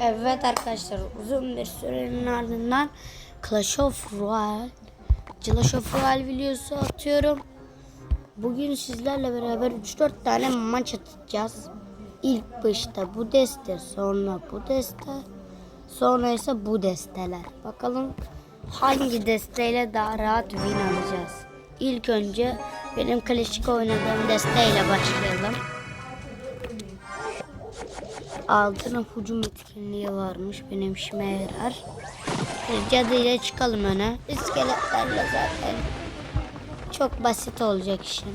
Evet arkadaşlar uzun bir sürenin ardından Clash of Royale Clash of Royale videosu atıyorum. Bugün sizlerle beraber 3-4 tane maç atacağız. İlk başta bu deste, sonra bu deste, sonra ise bu desteler. Bakalım hangi desteyle daha rahat win alacağız. İlk önce benim klasik oynadığım desteyle başlayalım. Altına hücum etkinliği varmış. Benim işime yarar. Cadıyla çıkalım öne. İskeletlerle zaten çok basit olacak işin.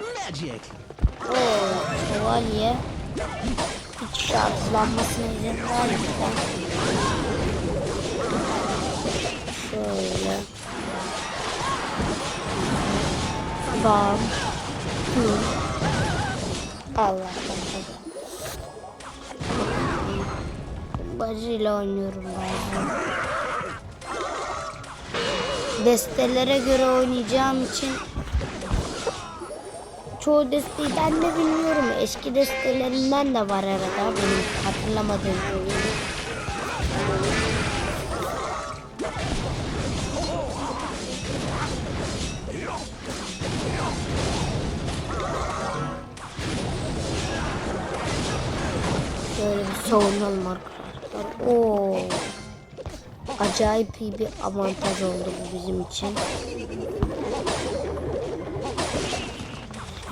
Magic. Oo, şövalye hiç şarjlanmasına izin vermeden şöyle bam hı. Allah Allah Bacıyla oynuyorum bazen. Destelere göre oynayacağım için çoğu desteği ben de bilmiyorum. Eski destelerinden de var arada benim hatırlamadığım. Şöyle bir savunalım arkadaşlar. Oo. Acayip iyi bir avantaj oldu bu bizim için.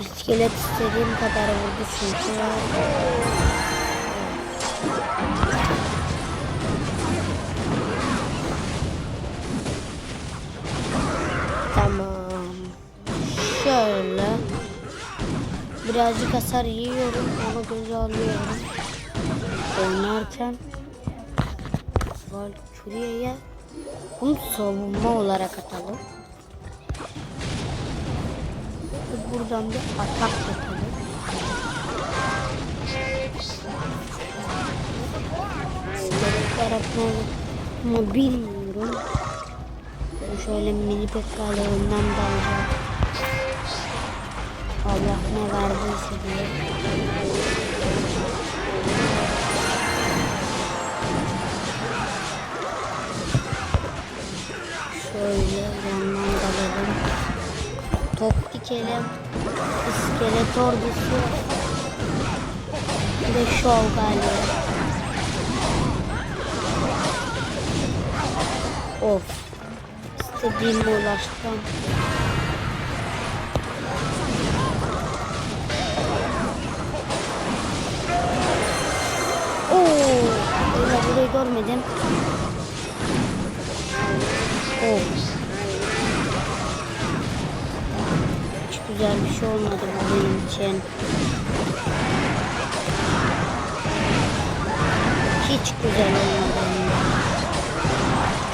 İskelet istediğim kadar vurdu çünkü. Tamam. Şöyle. Birazcık hasar yiyorum. Onu göze alıyorum. Oynarken Valkyria'ya bunu savunma olarak atalım. Buradan bir atak yapalım. Ama bilmiyorum. Şöyle mini pekkale önden dalacağım. Allah ne verdiyse diye. Dikelim. İskelet ordusu. De şov galiba. Of. İstediğime ulaştım. Oo, öyle burayı görmedim. Of. Güzel bir şey olmadı bu benim için. Hiç güzel olmadı.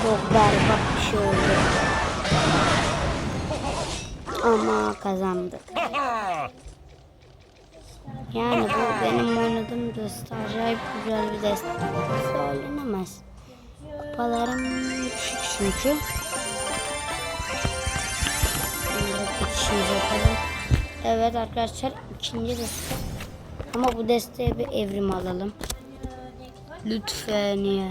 Çok berbat bir şey oldu. Ama kazandık. Yani bu benim oynadığım deste acayip güzel bir deste. Söylenemez. Kupalarım düşük çünkü. Geçişimizi yapalım. Evet arkadaşlar ikinci deste. Ama bu desteye bir evrim alalım. Lütfen ya.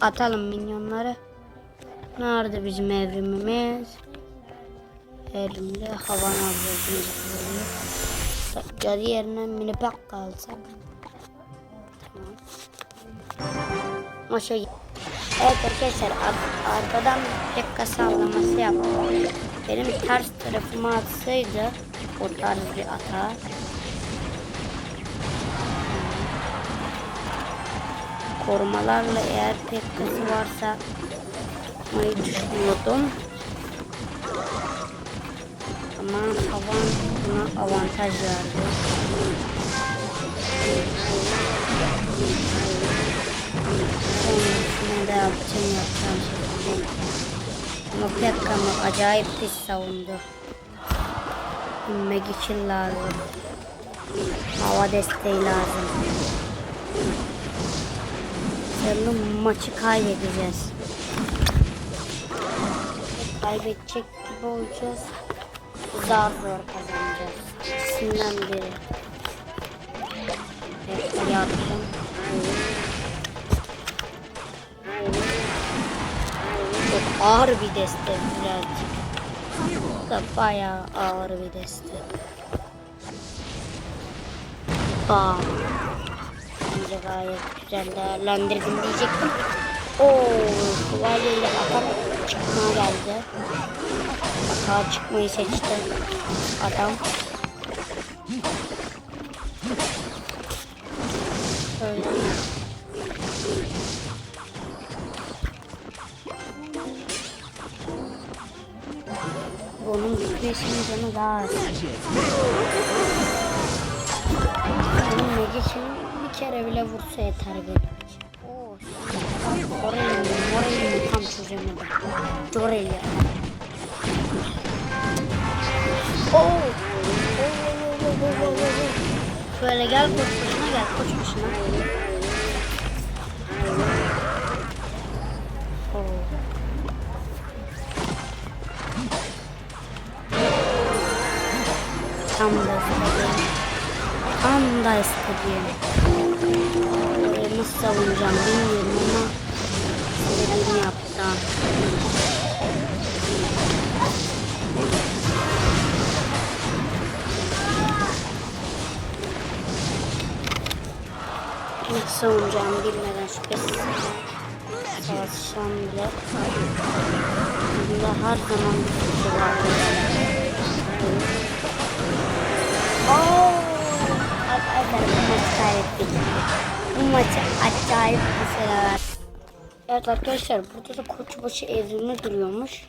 Atalım minyonları. Nerede bizim evrimimiz? Elimde havan alacağız. Cadı yerine mini pack alsak. Tamam. Maşa Evet arkadaşlar ar- arkadan pekka sallaması yaptım. Benim ters tarafıma atsaydı o tarz bir ata. Korumalarla eğer pekkası varsa yapmayı düşünüyordum. Ama havan buna avantaj verdi. Sonrasında da yapacağım yapacağım şekilde. Ama Pekka'mı acayip pis savundu. Bilmek için lazım. Hava desteği lazım. Sanırım maçı kaybedeceğiz. Kaybedecek gibi olacağız. Zar zor kazanacağız. İkisinden biri. Hep yardım ağır bir deste birazcık. Da bayağı ağır bir deste. Bam. Bence gayet güzel değerlendirdim diyecektim. Oo, şövalye ile atak çıkmaya geldi. Atağa çıkmayı seçti adam. Bitmesinin canı daha az. Bunun Megis'in bir kere bile vursa yeter benim için. Oo, Orayı orayı tam çözemedim. Orayı. Oo. Oo. Şöyle gel koç başına gel koç başına. Tam da istediğim. Tam da istediğim. Orayı nasıl savunacağım bilmiyorum ama istediğimi yaptı. Nasıl savunacağımı bilmeden şüphesiz savaşsam bile bunda her zaman bir fikir var. Maçı kaybettik. Bu maçı acayip bir sever. Evet arkadaşlar burada da koçbaşı evrimi duruyormuş.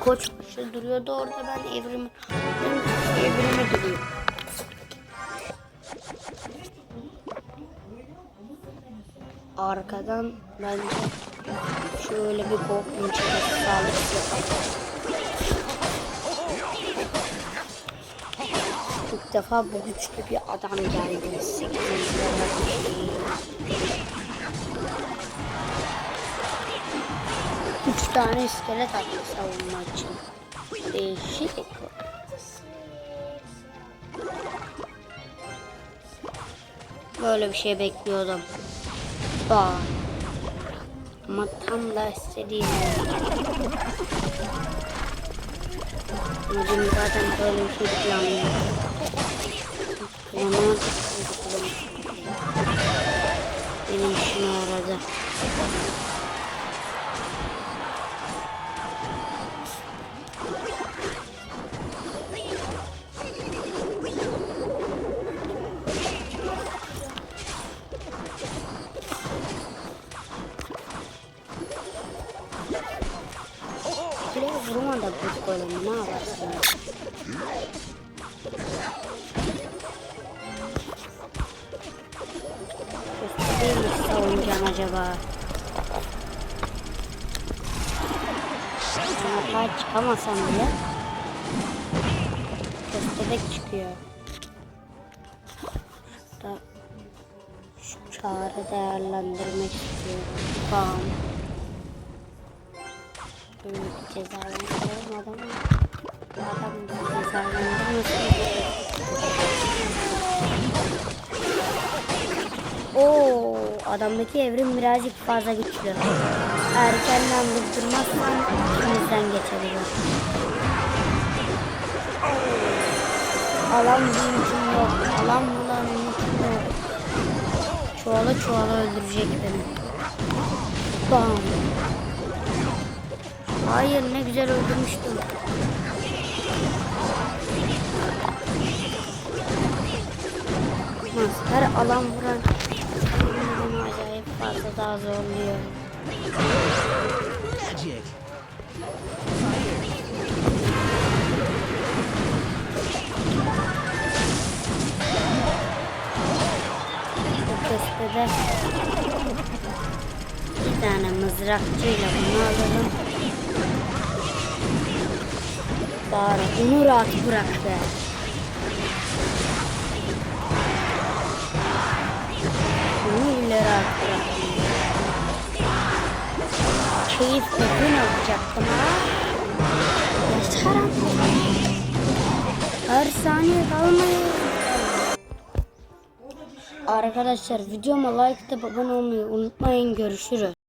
Koçbaşı duruyordu orada ben evrimi evrimi duruyor. Arkadan bence şöyle bir korkunç bir sağlık yapalım. Defa bu güçlü bir adam geldi. 8. Üç tane iskelet attı savunma için. Değişik. Böyle bir şey bekliyordum. Bak. Ama tam da istediğim. Amacım zaten böyle bir şey planlıyordum. Planlamadık. Benim işime yaradı. Nasıl savunacağım acaba? Hata çıkamasam bile Köstebek çıkıyor. Şurada şu çağrı değerlendirmek istiyorum. Bam. Böyle bir cezalandıralım adamı. Adam bizi cezalandırmasın. Oo, adamdaki evrim birazcık fazla güçlü. Erkenden durdurmazsan ikimizden geçebilir. Alan mümkün yok. Alan bulan mümkün yok. Çuvala çuvala öldürecek beni. Bam. Hayır ne güzel öldürmüştüm. Her alan vuran fazla daha zorluyor. Köstede bir tane mızrakçıyla bunu alalım. Bari onu rahat bırak. Rahat bırak. Keyif ödün alacaktım ha. Yeter. Her saniye kalmayın. Arkadaşlar videoma like atıp abone olmayı unutmayın. Görüşürüz.